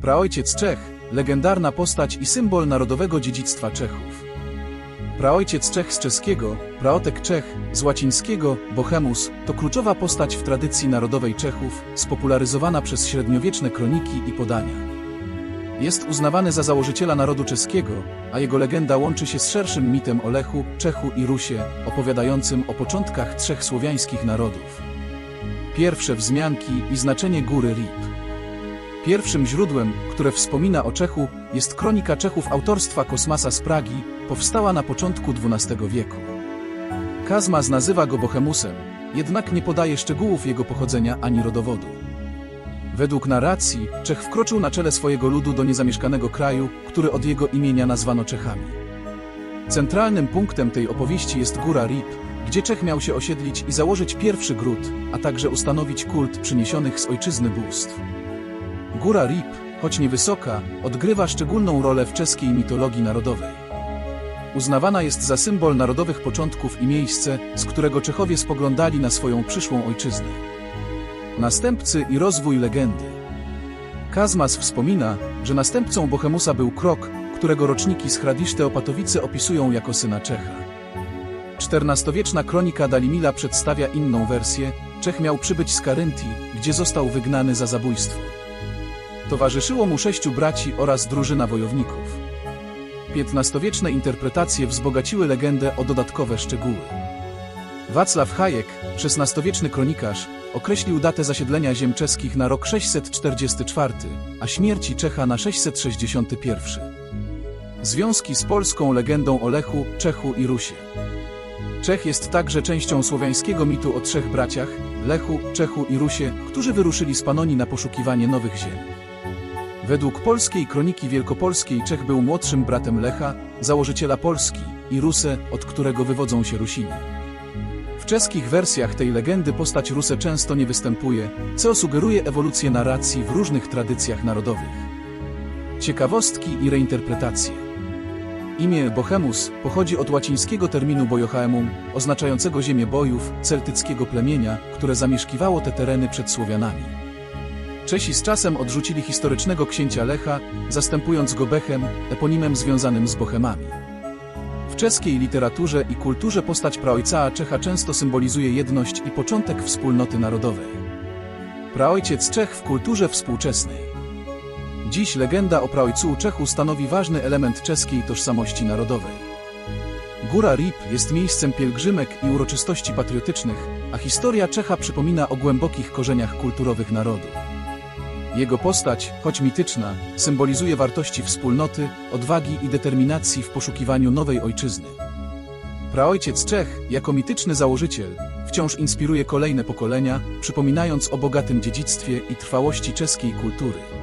Praojciec Czech, legendarna postać i symbol narodowego dziedzictwa Czechów. Praojciec Czech z czeskiego, praotek Czech, z łacińskiego, Bohemus, to kluczowa postać w tradycji narodowej Czechów, spopularyzowana przez średniowieczne kroniki i podania. Jest uznawany za założyciela narodu czeskiego, a jego legenda łączy się z szerszym mitem o Lechu, Czechu i Rusie, opowiadającym o początkach trzech słowiańskich narodów. Pierwsze wzmianki i znaczenie góry Rip. Pierwszym źródłem, które wspomina o Czechu, jest kronika Czechów autorstwa Kosmasa z Pragi, powstała na początku XII wieku. Kazmas nazywa go Bohemusem, jednak nie podaje szczegółów jego pochodzenia ani rodowodu. Według narracji, Czech wkroczył na czele swojego ludu do niezamieszkanego kraju, który od jego imienia nazwano Czechami. Centralnym punktem tej opowieści jest góra Rip, gdzie Czech miał się osiedlić i założyć pierwszy gród, a także ustanowić kult przyniesionych z ojczyzny bóstw. Góra Rip, choć niewysoka, odgrywa szczególną rolę w czeskiej mitologii narodowej. Uznawana jest za symbol narodowych początków i miejsce, z którego Czechowie spoglądali na swoją przyszłą ojczyznę. Następcy i rozwój legendy. Kazmas wspomina, że następcą Bohemusa był Krok, którego roczniki z Hradiszte Opatowice opisują jako syna Czecha. XIV-wieczna kronika Dalimila przedstawia inną wersję. Czech miał przybyć z Karyntii, gdzie został wygnany za zabójstwo. Towarzyszyło mu sześciu braci oraz drużyna wojowników. XV-wieczne interpretacje wzbogaciły legendę o dodatkowe szczegóły. Wacław Hajek, XVI-wieczny kronikarz, określił datę zasiedlenia ziem czeskich na rok 644, a śmierci Czecha na 661. Związki z polską legendą o Lechu, Czechu i Rusie. Czech jest także częścią słowiańskiego mitu o trzech braciach, Lechu, Czechu i Rusie, którzy wyruszyli z Panonii na poszukiwanie nowych ziem. Według polskiej kroniki wielkopolskiej Czech był młodszym bratem Lecha, założyciela Polski, i Rusę, od którego wywodzą się Rusini. W czeskich wersjach tej legendy postać Rusę często nie występuje, co sugeruje ewolucję narracji w różnych tradycjach narodowych. Ciekawostki i reinterpretacje. Imię Bohemus pochodzi od łacińskiego terminu bojochaemum, oznaczającego ziemię bojów, celtyckiego plemienia, które zamieszkiwało te tereny przed Słowianami. Czesi z czasem odrzucili historycznego księcia Lecha, zastępując go Bechem, eponimem związanym z Bohemami. W czeskiej literaturze i kulturze postać praojca Czecha często symbolizuje jedność i początek wspólnoty narodowej. Praojciec Czech w kulturze współczesnej. Dziś legenda o praojcu Czechu stanowi ważny element czeskiej tożsamości narodowej. Góra Rip jest miejscem pielgrzymek i uroczystości patriotycznych, a historia Czecha przypomina o głębokich korzeniach kulturowych narodu. Jego postać, choć mityczna, symbolizuje wartości wspólnoty, odwagi i determinacji w poszukiwaniu nowej ojczyzny. Praojciec Czech, jako mityczny założyciel, wciąż inspiruje kolejne pokolenia, przypominając o bogatym dziedzictwie i trwałości czeskiej kultury.